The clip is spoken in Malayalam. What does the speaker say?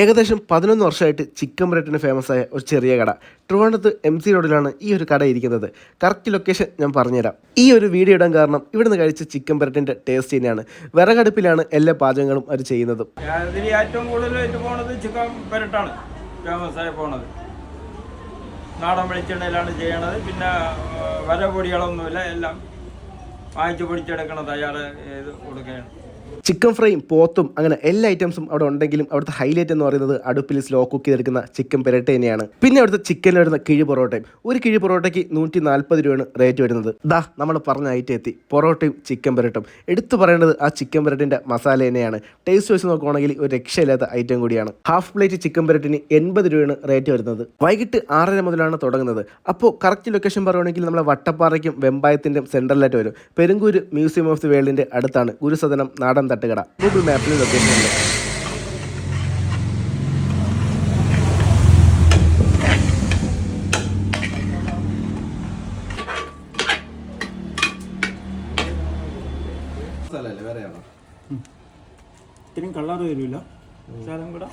ഏകദേശം പതിനൊന്ന് വർഷമായിട്ട് ചിക്കൻ ബ്രെഡിന് ഫേമസ് ആയ ഒരു ചെറിയ കട. ട്രിവാണ്ടത്ത് എം സി റോഡിലാണ് ഈ ഒരു കട ഇരിക്കുന്നത്. കറക്റ്റ് ലൊക്കേഷൻ ഞാൻ പറഞ്ഞുതരാം. ഈ ഒരു വീഡിയോ ഇടാൻ കാരണം ഇവിടുന്ന് കഴിച്ച ചിക്കൻ ബ്രെഡിന്റെ ടേസ്റ്റ് തന്നെയാണ്. വിറകടുപ്പിലാണ് എല്ലാ പാചകങ്ങളും അവർ ചെയ്യുന്നത്. ഇതിൽ ഏറ്റവും കൂടുതൽ പോണത് ചിക്കൻ ബ്രെഡാണ് ഫേമസ് പോണത്. നാടൻ വെളിച്ചെണ്ണയിലാണ് ചെയ്യണത്. പിന്നെ വര പൊടികളൊന്നുമില്ല എല്ലാം വാങ്ങിച്ച് പൊടിച്ചെടുക്കണം തയ്യാറ് ചെയ്ത് കൊടുക്കുകയാണ്. ചിക്കൻ ഫ്രൈയും പോത്തും അങ്ങനെ എല്ലാ ഐറ്റംസും അവിടെ ഉണ്ടെങ്കിലും അവിടുത്തെ ഹൈലൈറ്റ് എന്ന് പറയുന്നത് അടുപ്പിൽ സ്ലോ കുക്ക് ചെയ്തെടുക്കുന്ന ചിക്കൻ പെരട്ട തന്നെയാണ്. പിന്നെ അവിടുത്തെ ചിക്കനിൽ വരുന്ന കിഴി പൊറോട്ടയും. ഒരു കിഴി പൊറോട്ടയ്ക്ക് നൂറ്റി നാൽപ്പത് രൂപയാണ് റേറ്റ് വരുന്നത്. ദാ നമ്മൾ പറഞ്ഞ ഐറ്റം എത്തി. പൊറോട്ടയും ചിക്കൻ പെരട്ടും. എടുത്തു പറയേണ്ടത് ആ ചിക്കൻ പെരട്ടിന്റെ മസാല തന്നെയാണ്. ടേസ്റ്റ് വെച്ച് നോക്കുകയാണെങ്കിൽ ഒരു രക്ഷയില്ലാത്ത ഐറ്റം കൂടിയാണ്. ഹാഫ് പ്ലേറ്റ് ചിക്കൻ പെരട്ടിന് എൺപത് രൂപയാണ് റേറ്റ് വരുന്നത്. വൈകിട്ട് ആറര മുതലാണ് തുടങ്ങുന്നത്. അപ്പോൾ കറക്റ്റ് ലൊക്കേഷൻ പറയുകയാണെങ്കിൽ നമ്മളെ വട്ടപ്പാറയ്ക്കും വെമ്പായത്തിന്റെയും സെൻട്രലായിട്ട് വരും. പെരുങ്കൂര് മ്യൂസിയം ഓഫ് ദി വേൾഡിന്റെ അടുത്താണ് ഗുരുസദനം നാടൻ തട്ടുകട. ഗൂഗിൾ മാപ്പിൽ ലൊക്കേഷൻ ഉണ്ട്. ഇത്രയും കളർ വരില്ല സ്ഥലം കൂടെ?